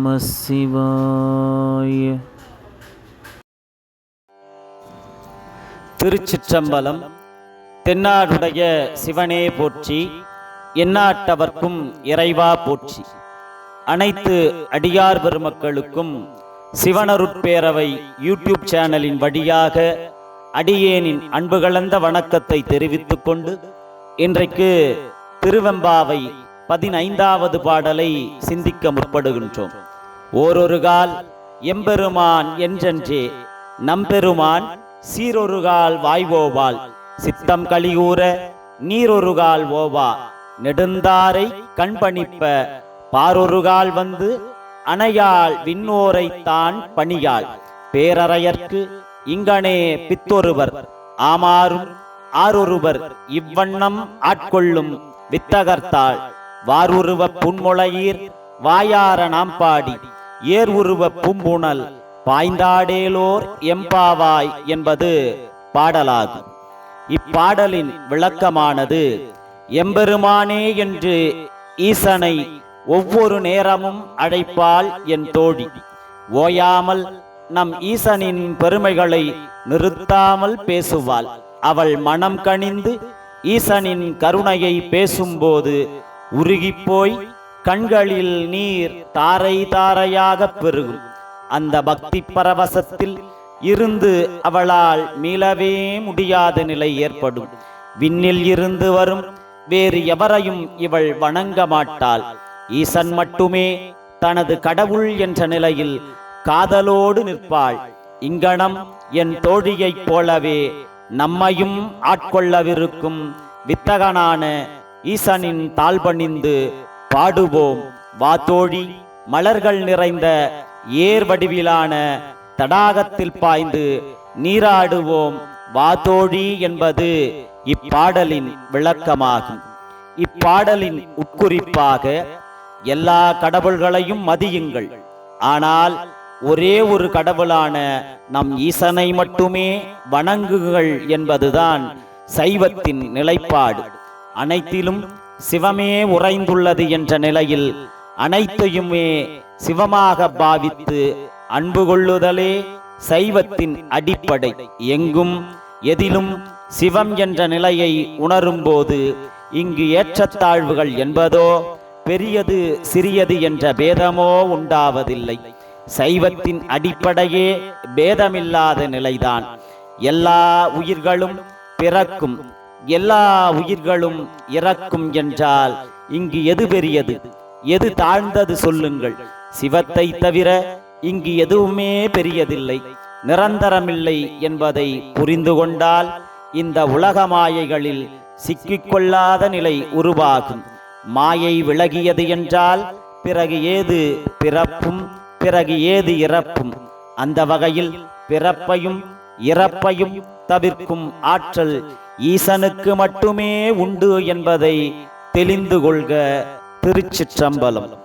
நம சிவாய திருச்சிற்றம்பலம் தென்னாடுடைய சிவனே போற்றி எந்நாட்டவர்க்கும் இறைவா போற்றி. அனைத்து அடியார் பெருமக்களுக்கும் சிவனருட்பேரவை யூடியூப் சேனலின் வழியாக அடியேனின் அன்பு கலந்த வணக்கத்தை தெரிவித்துக் கொண்டு இன்றைக்கு திருவெம்பாவை பதினைந்தாவது பாடலை சிந்திக்க முற்படுகின்றோம். ஓரொரு கால் எம்பெருமான் என்றென்றே நம்பெருமான் சீரொருகால் வாய்வோவாள் சித்தம் கலியூர நீரொருகால் ஓவா நெடுந்தாரை கண்பணிப்ப பாரொருகால் வந்து அணையாள் விண்ணோரை தான் பணியாள் பேரறையர்க்கு இங்கனே பித்தொருவர் ஆமாறும் ஆரொருவர் இவ்வண்ணம் ஆட்கொள்ளும் வித்தகர்த்தாள். வாருருவ புன்முளையீர் வாயார நாம் பாடி ஏர் உருவ பூம்புணல் பாய்ந்தாடேலோர் எம்பாவாய் என்பது பாடலாகும். இப்பாடலின் விளக்கமானது எம்பெருமானே என்று ஈசனை ஒவ்வொரு நேரமும் அழைப்பாள் என் தோழி. ஓயாமல் நம் ஈசனின் பெருமைகளை நிறுத்தாமல் பேசுவாள். அவள் மனம் கனிந்து ஈசனின் கருணையை பேசும்போது உருகிப்போய் கண்களில் நீர் தாரை தாரையாக பெருகும். அந்த பக்தி பரவசத்தில் இருந்து அவளால் மீளவே முடியாத நிலை ஏற்படும். விண்ணில் இருந்து வரும் வேறு எவரையும் இவள் வணங்க மாட்டாள். ஈசன் மட்டுமே தனது கடவுள் என்ற நிலையில் காதலோடு நிற்பாள். இங்கனம் என் தோழியைப் போலவே நம்மையும் ஆட்கொள்ளவிருக்கும் வித்தகனான ஈசனின் தாழ்பணிந்து பாடுவோம். வாத்தோழி மலர்கள் நிறைந்த ஏர் வடிவிலான தடாகத்தில் பாய்ந்து நீராடுவோம். வாதோழி என்பது இப்பாடலின் விளக்கமாகும். இப்பாடலின் உட்குறிப்பாக எல்லா கடவுள்களையும் மதியுங்கள். ஆனால் ஒரே ஒரு கடவுளான நம் ஈசனை மட்டுமே வணங்குகள் என்பதுதான் சைவத்தின் நிலைப்பாடு. அனைத்திலும் சிவமே உறைந்துள்ளது என்ற நிலையில் அனைத்தையுமே சிவமாக பாவித்து அன்பு கொள்ளுதலே சைவத்தின் அடிப்படை. எங்கும் எதிலும் சிவம் என்ற நிலையை உணரும்போது இங்கு ஏற்றத்தாழ்வுகள் என்பதோ பெரியது சிறியது என்ற பேதமோ உண்டாவதில்லை. சைவத்தின் அடிப்படையே பேதமில்லாத நிலைதான். எல்லா உயிர்களும் பிறக்கும் எல்லா உயிர்களும் இறக்கும் என்றால் இங்கு எது பெரியது? எது தாழ்ந்தது சொல்லுங்கள். சிவத்தை தவிர இங்கு எதுவுமே பெரியதில்லை. நிரந்தரமில்லை என்பதை புரிந்து கொண்டால் இந்த உலக மாயைகளில் சிக்கிக்கொள்ளாத நிலை உருவாகும். மாயை விலகியது என்றால் பிறகு ஏது பிறப்பும் பிறகு ஏது இறப்பும்? அந்த வகையில் பிறப்பையும் இறப்பையும் தவிர்க்கும் ஆற்றல் ஈசனுக்கு மட்டுமே உண்டு என்பதை தெளிந்து கொள்க. திருச்சிற்றம்பலம்.